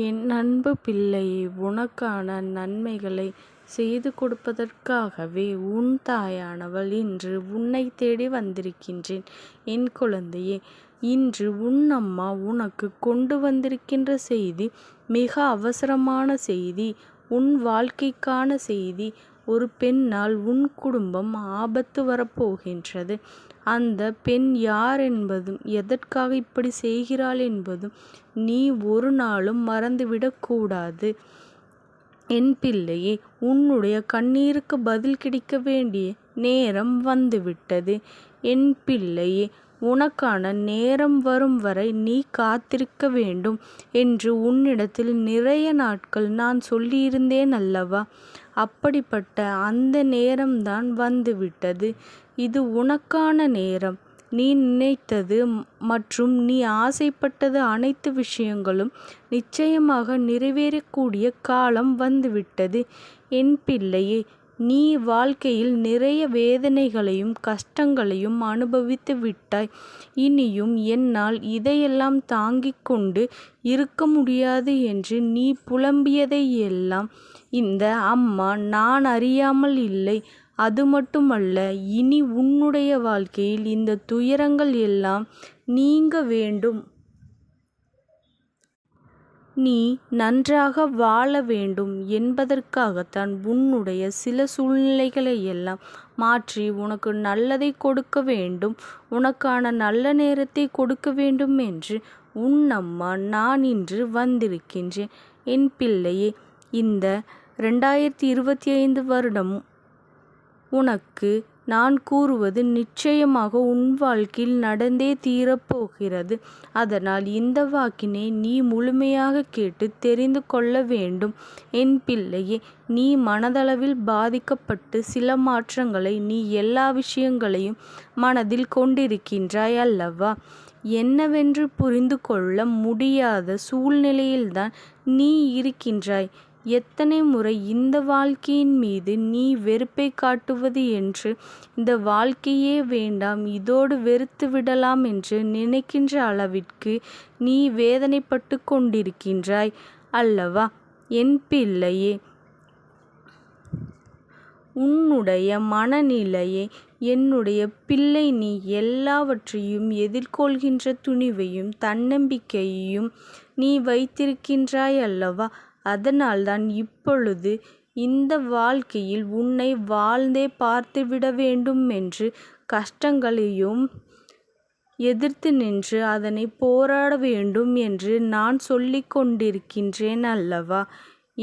என் அன்பு பிள்ளையே உனக்கான நன்மைகளை செய்து கொடுப்பதற்காகவே உன் தாயானவள் இன்று உன்னை தேடி வந்திருக்கின்றேன் என் குழந்தையே. இன்று உன் அம்மா உனக்கு கொண்டு வந்திருக்கின்ற செய்தி மிக அவசரமான செய்தி. உன் வாழ்க்கைக்கான செய்தி. ஒரு பெண்ணால் உன் குடும்பம் ஆபத்து வரப்போகின்றது. அந்த பெண் யார் என்பதும் எதற்காக இப்படி செய்கிறாள் என்பதும் நீ ஒரு நாளும் மறந்துவிடக்கூடாது என் பிள்ளையே உன்னுடைய கண்ணீருக்கு பதில் கிடைக்க வேண்டிய நேரம் வந்துவிட்டது. என் பிள்ளையே உனக்கான நேரம் வரும் வரை நீ காத்திருக்க வேண்டும் என்று உன்னிடத்தில் நிறைய நாட்கள் நான் சொல்லியிருந்தேன் அல்லவா? அப்படிப்பட்ட அந்த நேரம்தான் வந்துவிட்டது. இது உனக்கான நேரம். நீ நினைத்தது மற்றும் நீ ஆசைப்பட்டது அனைத்து விஷயங்களும் நிச்சயமாக நிறைவேறக்கூடிய காலம் வந்துவிட்டது. என் பிள்ளையே நீ வாழ்க்கையில் நிறைய வேதனைகளையும் கஷ்டங்களையும் அனுபவித்து விட்டாய். இனியும் என்னால் இதையெல்லாம் தாங்கிக் கொண்டு இருக்க முடியாது என்று நீ புலம்பியதையெல்லாம் இந்த அம்மா நான் அறியாமல் இல்லை. அது மட்டுமல்ல இனி உன்னுடைய வாழ்க்கையில் இந்த துயரங்கள் எல்லாம் நீங்க வேண்டும். நீ நன்றாக வாழ வேண்டும் என்பதற்காகத்தான் உன்னுடைய சில சூழ்நிலைகளை எல்லாம் மாற்றி உனக்கு நல்லதை கொடுக்க வேண்டும் உனக்கான நல்ல நேரத்தை கொடுக்க வேண்டும் என்று உன் அம்மா நான் இன்று வந்திருக்கின்றேன். என் பிள்ளையே இந்த ரெண்டாயிரத்தி இருபத்தி ஐந்து வருடம் உனக்கு நான் கூறுவது நிச்சயமாக உன் வாழ்க்கையில் நடந்தே தீரப்போகிறது அதனால் இந்த வாக்கினை நீ முழுமையாகக் கேட்டு தெரிந்து கொள்ள வேண்டும். என் பிள்ளையே நீ மனதளவில் பாதிக்கப்பட்டு சில மாற்றங்களை நீ எல்லா விஷயங்களையும் மனதில் கொண்டிருக்கின்றாய் அல்லவா? என்னவென்று புரிந்து கொள்ள முடியாத சூழ்நிலையில்தான் நீ இருக்கின்றாய். எத்தனை முறை இந்த வாழ்க்கையின் மீது நீ வெறுப்பை காட்டுவது என்று இந்த வாழ்க்கையே வேண்டாம் இதோடு வெறுத்து விடலாம் என்று நினைக்கின்ற அளவிற்கு நீ வேதனைப்பட்டு கொண்டிருக்கின்றாய் அல்லவா? என் பிள்ளையே உன்னுடைய மனநிலையை என்னுடைய பிள்ளை நீ எல்லாவற்றையும் எதிர்கொள்கின்ற துணிவையும் தன்னம்பிக்கையையும் நீ வைத்திருக்கின்றாய் அல்லவா? அதனால்தான் இப்பொழுது இந்த வாழ்க்கையில் உன்னை வாழ்ந்தே பார்த்துவிட வேண்டும் என்று கஷ்டங்களையும் எதிர்த்து நின்று அதனை போராட வேண்டும் என்று நான் சொல்லிக் கொண்டிருக்கின்றேன் அல்லவா?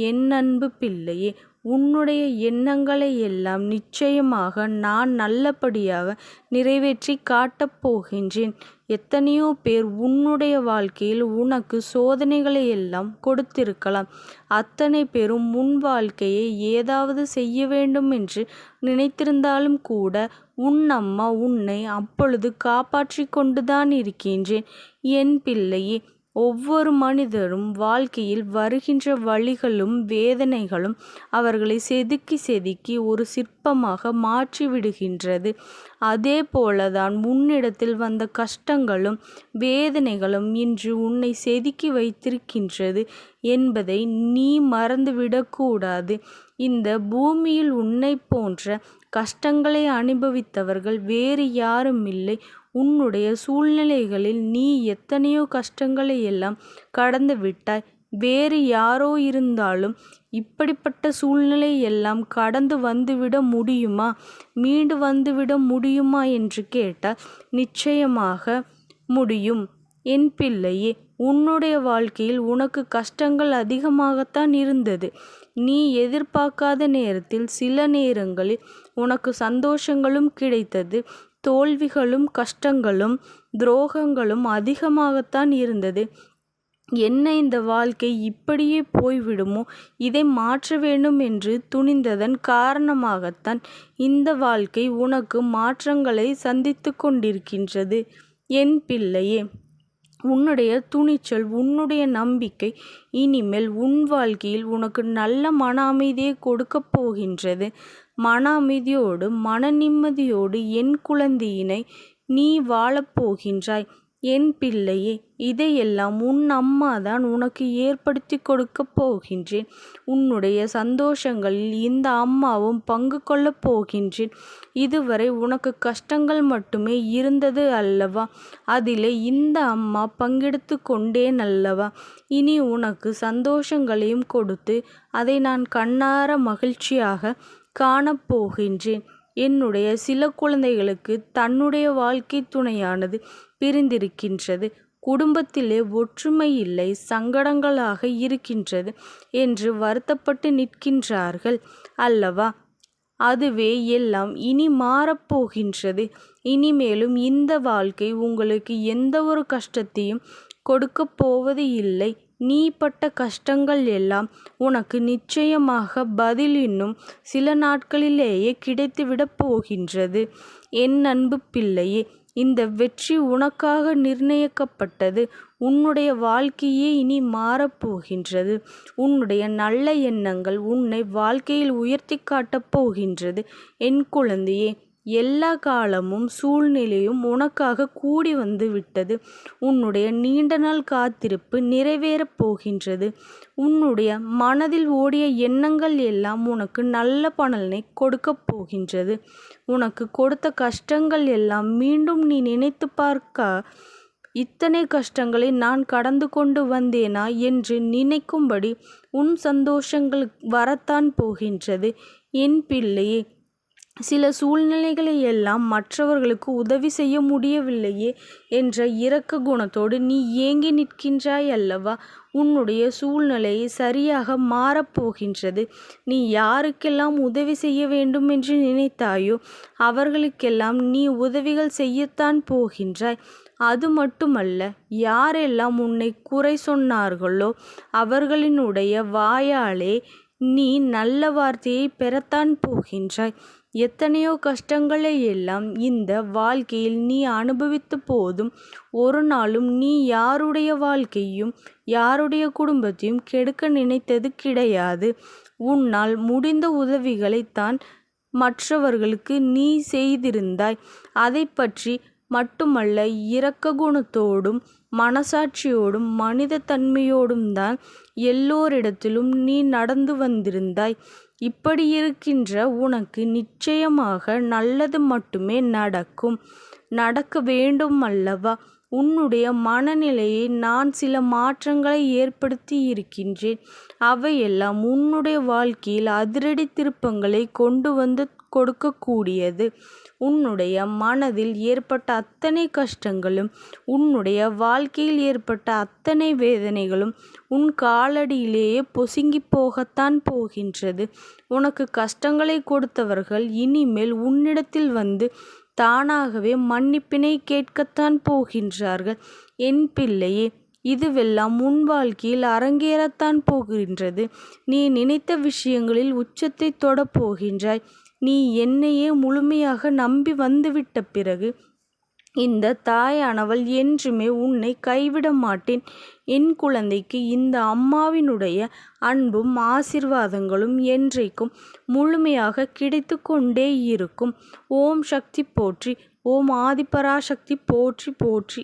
என் அன்பு பிள்ளையே உன்னுடைய எண்ணங்களை எல்லாம் நிச்சயமாக நான் நல்லபடியாக நிறைவேற்றி காட்டப் போகின்றேன். எத்தனையோ பேர் உன்னுடைய வாழ்க்கையில் உனக்கு சோதனைகளை எல்லாம் கொடுத்திருக்கலாம். அத்தனை பேரும் உன் வாழ்க்கையை ஏதாவது செய்ய வேண்டும் என்று நினைத்திருந்தாலும் கூட உன் அம்மா உன்னை அப்பொழுது காப்பாற்றிக் கொண்டுதான் இருக்கின்றேன். என் பிள்ளையே ஒவ்வொரு மனிதரும் வாழ்க்கையில் வருகின்ற வழிகளும் வேதனைகளும் அவர்களை செதுக்கி செதுக்கி ஒரு சிற்பமாக மாற்றிவிடுகின்றது. அதே போலதான் உன்னிடத்தில் வந்த கஷ்டங்களும் வேதனைகளும் இன்று உன்னை செதுக்கி வைத்திருக்கின்றது என்பதை நீ மறந்துவிடக்கூடாது இந்த பூமியில் உன்னை போன்ற கஷ்டங்களை அனுபவித்தவர்கள் வேறு யாருமில்லை. உன்னுடைய சூழ்நிலைகளில் நீ எத்தனையோ கஷ்டங்களை எல்லாம் கடந்து விட்டாய் வேறு யாரோ இருந்தாலும் இப்படிப்பட்ட சூழ்நிலை எல்லாம் கடந்து வந்துவிட முடியுமா? மீண்டு வந்துவிட முடியுமா என்று கேட்டால் நிச்சயமாக முடியும். என் பிள்ளையே உன்னுடைய வாழ்க்கையில் உனக்கு கஷ்டங்கள் அதிகமாகத்தான் இருந்தது. நீ எதிர்பார்க்காத நேரத்தில் சில நேரங்களில் உனக்கு சந்தோஷங்களும் கிடைத்தது. தோல்விகளும் கஷ்டங்களும் துரோகங்களும் அதிகமாகத்தான் இருந்தது. என்ன இந்த வாழ்க்கை இப்படியே போய்விடுமோ? இதை மாற்ற வேண்டும் என்று துணிந்ததன் காரணமாகத்தான் இந்த வாழ்க்கை உனக்கு மாற்றங்களை சந்தித்து கொண்டிருக்கின்றது. என் பிள்ளையே உன்னுடைய துணிச்சல் உன்னுடைய நம்பிக்கை இனிமேல் உன் வாழ்க்கையில் உனக்கு நல்ல மன அமைதியை கொடுக்கப் போகின்றது. மன அமைதியோடு மன நிம்மதியோடு என் குழந்தையினை நீ வாழப்போகின்றாய் என் பிள்ளையே இதையெல்லாம் உன் அம்மாதான் உனக்கு ஏற்படுத்தி கொடுக்கப் போகின்றேன். உன்னுடைய சந்தோஷங்களில் இந்த அம்மாவும் பங்கு கொள்ளப் போகின்றேன். இதுவரை உனக்கு கஷ்டங்கள் மட்டுமே இருந்தது அல்லவா? அதிலே இந்த அம்மா பங்கெடுத்து கொண்டேன் அல்லவா? இனி உனக்கு சந்தோஷங்களையும் கொடுத்து அதை நான் கண்ணார மகிழ்ச்சியாக காணப்போகின்றேன். என்னுடைய சில குழந்தைகளுக்கு தன்னுடைய வாழ்க்கை துணையானது பிரிந்திருக்கின்றது. குடும்பத்திலே ஒற்றுமை இல்லை சங்கடங்களாக இருக்கின்றது என்று வருத்தப்பட்டு நிற்கின்றார்கள் அல்லவா? அதுவே எல்லாம் இனி மாறப்போகின்றது. இனிமேலும் இந்த வாழ்க்கை உங்களுக்கு எந்த ஒரு கஷ்டத்தையும் கொடுக்கப் போவது இல்லை. நீ பட்ட கஷ்டங்கள் எல்லாம் உனக்கு நிச்சயமாக பதில் இன்னும் சில நாட்களிலேயே கிடைத்துவிடப் போகின்றது. என் அன்பு பிள்ளையே இந்த வெற்றி உனக்காக நிர்ணயிக்கப்பட்டது. உன்னுடைய வாழ்க்கையே இனி மாறப்போகின்றது உன்னுடைய நல்ல எண்ணங்கள் உன்னை வாழ்க்கையில் உயர்த்தி காட்டப் போகின்றது. என் குழந்தையே எல்லா காலமும் சூழ்நிலையும் உனக்காக கூடி வந்து விட்டது. உன்னுடைய நீண்ட நாள் காத்திருப்பு நிறைவேறப் போகின்றது. உன்னுடைய மனதில் ஓடிய எண்ணங்கள் எல்லாம் உனக்கு நல்ல பலனை கொடுக்கப் போகின்றது. உனக்கு கொடுத்த கஷ்டங்கள் எல்லாம் மீண்டும் நீ நினைத்து பார்க்க இத்தனை கஷ்டங்களை நான் கடந்து கொண்டு வந்தேனா என்று நினைக்கும்படி உன் சந்தோஷங்கள் வரத்தான் போகின்றது. என் பிள்ளையே சில சூழ்நிலைகளை எல்லாம் மற்றவர்களுக்கு உதவி செய்ய முடியவில்லையே என்ற இரக்க குணத்தோடு நீ ஏங்கி நிற்கின்றாய் அல்லவா? உன்னுடைய சூழ்நிலை சரியாக மாறப்போகின்றது. நீ யாருக்கெல்லாம் உதவி செய்ய வேண்டும் என்று நினைத்தாயோ அவர்களுக்கெல்லாம் நீ உதவிகள் செய்யத்தான் போகின்றாய். அது மட்டுமல்ல யாரெல்லாம் உன்னை குறை சொன்னார்களோ அவர்களினுடைய வாயாலே நீ நல்ல வார்த்தையை பெறத்தான் போகின்றாய். எத்தனையோ கஷ்டங்களை எல்லாம் இந்த வாழ்க்கையில் நீ அனுபவித்த போதும் ஒரு நாளும் நீ யாருடைய வாழ்க்கையும் யாருடைய குடும்பத்தையும் கெடுக்க நினைத்தது கிடையாது. உன்னால் முடிந்த உதவிகளைத்தான் மற்றவர்களுக்கு நீ செய்திருந்தாய். அதை பற்றி மட்டுமல்ல இரக்க குணத்தோடும் மனசாட்சியோடும் மனித தன்மையோடும் தான் எல்லோரிடத்திலும் நீ நடந்து வந்திருந்தாய். இப்படி இருக்கின்ற உனக்கு நிச்சயமாக நல்லது மட்டுமே நடக்கும். நடக்க வேண்டும் அல்லவா உன்னுடைய மனநிலையை நான் சில மாற்றங்களை ஏற்படுத்தி இருக்கின்றேன். அவையெல்லாம் உன்னுடைய வாழ்க்கையில் அதிரடி திருப்பங்களை கொண்டு வந்து கொடுக்கக்கூடியது. உன்னுடைய மனதில் ஏற்பட்ட அத்தனை கஷ்டங்களும் உன்னுடைய வாழ்க்கையில் ஏற்பட்ட அத்தனை வேதனைகளும் உன் காலடியிலேயே பொசுங்கி போகத்தான் போகின்றது. உனக்கு கஷ்டங்களை கொடுத்தவர்கள் இனிமேல் உன்னிடத்தில் வந்து தானாகவே மன்னிப்பினை கேட்கத்தான் போகின்றார்கள். என் பிள்ளையே இதுவெல்லாம் உன் வாழ்க்கையில் அரங்கேறத்தான் போகின்றது. நீ நினைத்த விஷயங்களில் உச்சத்தை தொடப்போகின்றாய். நீ என்னையே முழுமையாக நம்பி வந்துவிட்ட பிறகு இந்த தாயானவள் என்றுமே உன்னை கைவிட மாட்டேன். என் குழந்தைக்கு இந்த அம்மாவினுடைய அன்பும் ஆசிர்வாதங்களும் என்றைக்கும் முழுமையாக கிடைத்து கொண்டே இருக்கும். ஓம் சக்தி போற்றி ஓம் ஆதிபராசக்தி போற்றி போற்றி.